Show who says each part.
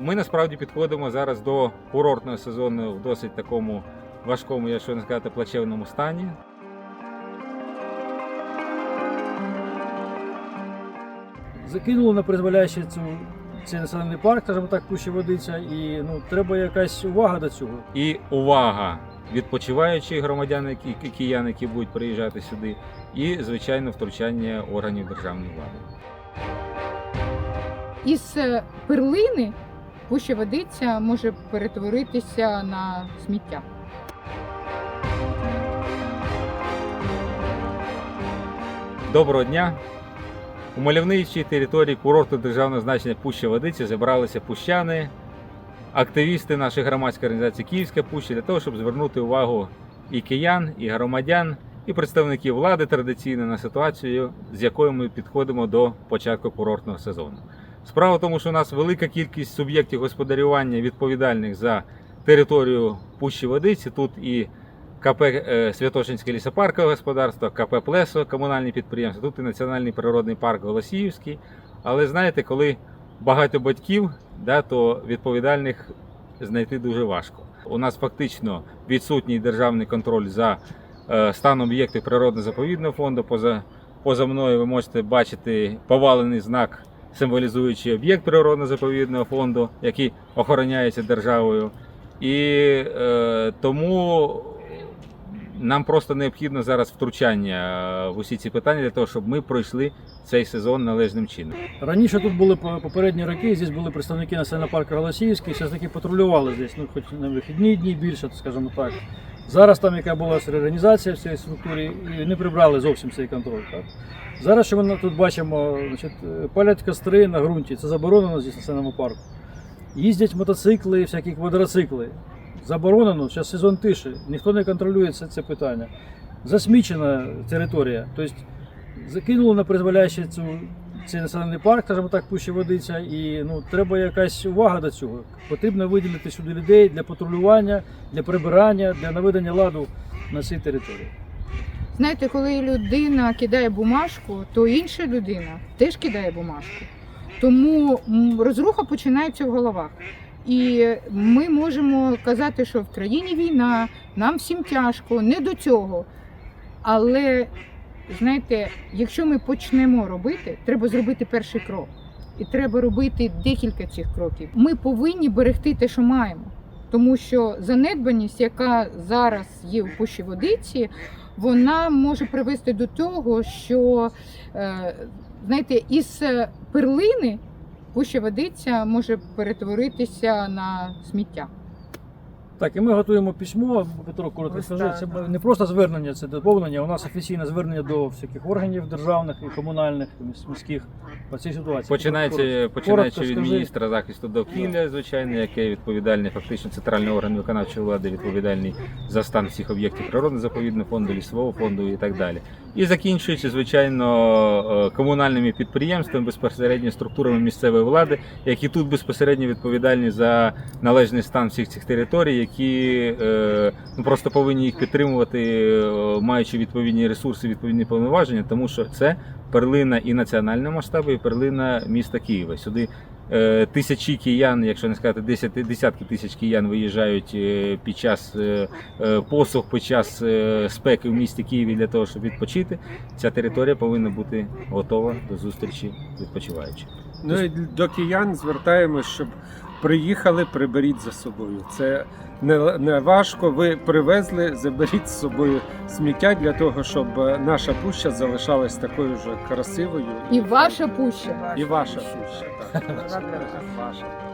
Speaker 1: Ми насправді підходимо зараз до курортного сезону в досить такому важкому, якщо не сказати, плачевному стані.
Speaker 2: Закинули на призволяще цю цей населений парк, скажімо так, пуща водиця, і ну треба якась увага до цього.
Speaker 1: І увага відпочиваючих громадян, які ки- киян, які будуть приїжджати сюди, і звичайно втручання органів державної влади.
Speaker 3: Із е, перлини пуща водиця може перетворитися на сміття.
Speaker 1: Доброго дня! У мальовничій території курорту державного значення Пуща Водиці зібралися пущани, активісти нашої громадської організації Київська Пуща для того, щоб звернути увагу і киян, і громадян, і представників влади традиційно на ситуацію, з якою ми підходимо до початку курортного сезону. Справа в тому, що у нас велика кількість суб'єктів господарювання відповідальних за територію Пущі Водиці. Тут і КП е, Святошинське лісопаркове господарство, КП Плесо, комунальні підприємства, тут і Національний природний парк Голосіївський. Але знаєте, коли багато батьків, да, то відповідальних знайти дуже важко. У нас фактично відсутній державний контроль за е, станом об'єктів природно-заповідного фонду. Поза, поза мною ви можете бачити повалений знак, символізуючий об'єкт природно-заповідного фонду, який охороняється державою. І е, тому нам просто необхідно зараз втручання е, в усі ці питання для того, щоб ми пройшли цей сезон належним чином.
Speaker 2: Раніше тут були по- попередні роки, здесь були представники населеного парку Голосіївський, зараз таки патрулювали здесь, ну хоч на вихідні дні більше, скажімо так. Зараз там яка була реорганізація в цій структурі, і не прибрали зовсім цей контроль. Так? Зараз, що ми тут бачимо, значить, е, палять костри на ґрунті, це заборонено в населеному парку. Їздять мотоцикли, всякі квадроцикли. Заборонено, зараз сезон тиші, ніхто не контролює це, це питання. Засмічена територія. Тобто закинули на призволяще цю цей населений парк, скажімо так, пуща водиця, і ну треба якась увага до цього. Потрібно виділити сюди людей для патрулювання, для прибирання, для наведення ладу на цій території.
Speaker 3: Знаєте, коли людина кидає бумажку, то інша людина теж кидає бумажку. Тому розруха починається в головах. І ми можемо казати, що в країні війна, нам всім тяжко, не до цього. Але знаєте, якщо ми почнемо робити, треба зробити перший крок. І треба робити декілька цих кроків. Ми повинні берегти те, що маємо. Тому що занедбаність, яка зараз є у пущі водиці, вона може привести до того, що е, знаєте, із е, перлини пуща водиця може перетворитися на сміття.
Speaker 2: Так, і ми готуємо письмо, Петро коротко скажу. Це не просто звернення, це доповнення. У нас офіційне звернення до всяких органів державних і комунальних, і міських по цій ситуації.
Speaker 1: Починається,
Speaker 2: Коротко
Speaker 1: починаючи від
Speaker 2: скажи.
Speaker 1: міністра захисту довкілля, звичайно, який відповідальний, фактично центральний орган виконавчої влади, відповідальний за стан всіх об'єктів природно-заповідного фонду, лісового фонду і так далі. І закінчуючи, звичайно, е, комунальними підприємствами, безпосередньо структурами місцевої влади, які тут безпосередньо відповідальні за належний стан всіх цих територій, які е, ну, просто повинні їх підтримувати, е, маючи відповідні ресурси, відповідні повноваження, тому що це перлина і національного масштабу, і перлина міста Києва. Сюди е, тисячі киян, якщо не сказати десяти, десятки тисяч киян виїжджають під час посух, під час спеки в місті Києві для того, щоб відпочити. Ця територія повинна бути готова до зустрічі відпочиваючих.
Speaker 4: Ну і до киян звертаємось, щоб приїхали, приберіть за собою. Це не, не важко. Ви привезли, заберіть з собою сміття для того, щоб е, наша пуща залишалась такою ж красивою.
Speaker 3: І ваша пуща.
Speaker 4: І ваша пуща. Так. Ваша.